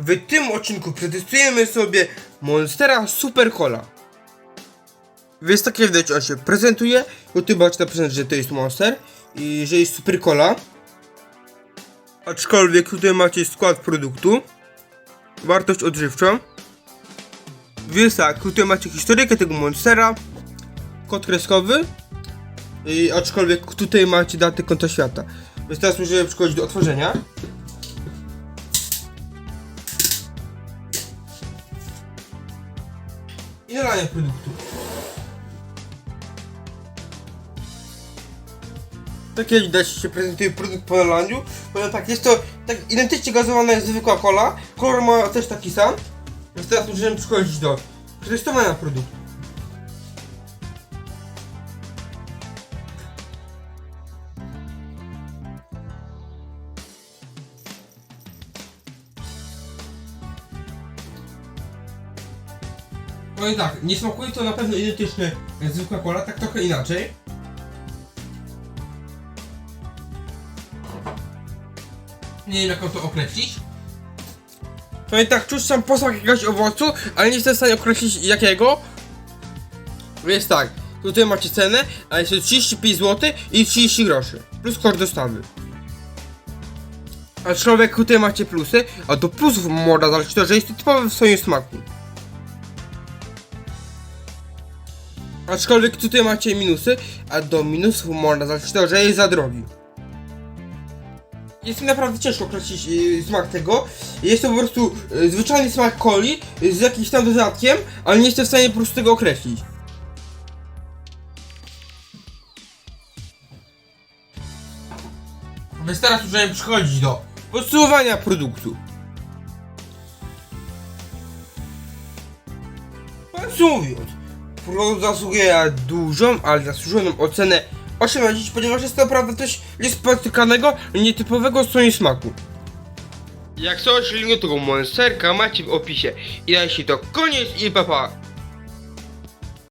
W tym odcinku przetestujemy sobie Monstera Super Cola. Więc tak jak widać, on się prezentuje. YouTube macie napisane, że to jest Monster i że jest Super Cola. Aczkolwiek tutaj macie skład produktu, wartość odżywczą. Więc tak, tutaj macie historykę tego Monstera, kod kreskowy. I aczkolwiek tutaj macie datę konta świata. Więc teraz możemy przechodzić do otworzenia. I nalania produktu. Tak jak widać się prezentuje produkt po nalaniu. Powiem tak, jest to tak identycznie gazowana jak zwykła cola. Kolor ma też taki sam. Więc teraz możemy przechodzić do przetestowania produktu. I tak, nie smakuje to na pewno identycznie jak zwykła cola, tak trochę inaczej. Nie wiem jak to określić. I tak, czuć sam posmak jakiegoś owocu, ale nie jestem w stanie określić jakiego. Jest tak, tutaj macie cenę, a jest to 35 zł i 30 groszy. Plus koszt dostawy. Aczkolwiek tutaj macie plusy, a do plusów można dać to, że jest to typowe w swoim smaku. Aczkolwiek tutaj macie minusy, a do minusów można dać to, że jest za drogi. Jest mi naprawdę ciężko określić yy, smak tego. Jest to po prostu yy, zwyczajny smak coli yy, z jakimś tam dodatkiem, ale nie jestem w stanie po prostu tego określić. Więc teraz możemy przechodzić do podsumowania produktu. Podsumowując, zasługuje na dużą, ale zasłużoną ocenę 8 na 10, ponieważ jest to naprawdę coś niespotykanego nietypowego w swoim smaku. Jak coś, link do tego monsterka macie w opisie. I dzisiaj to koniec i papa.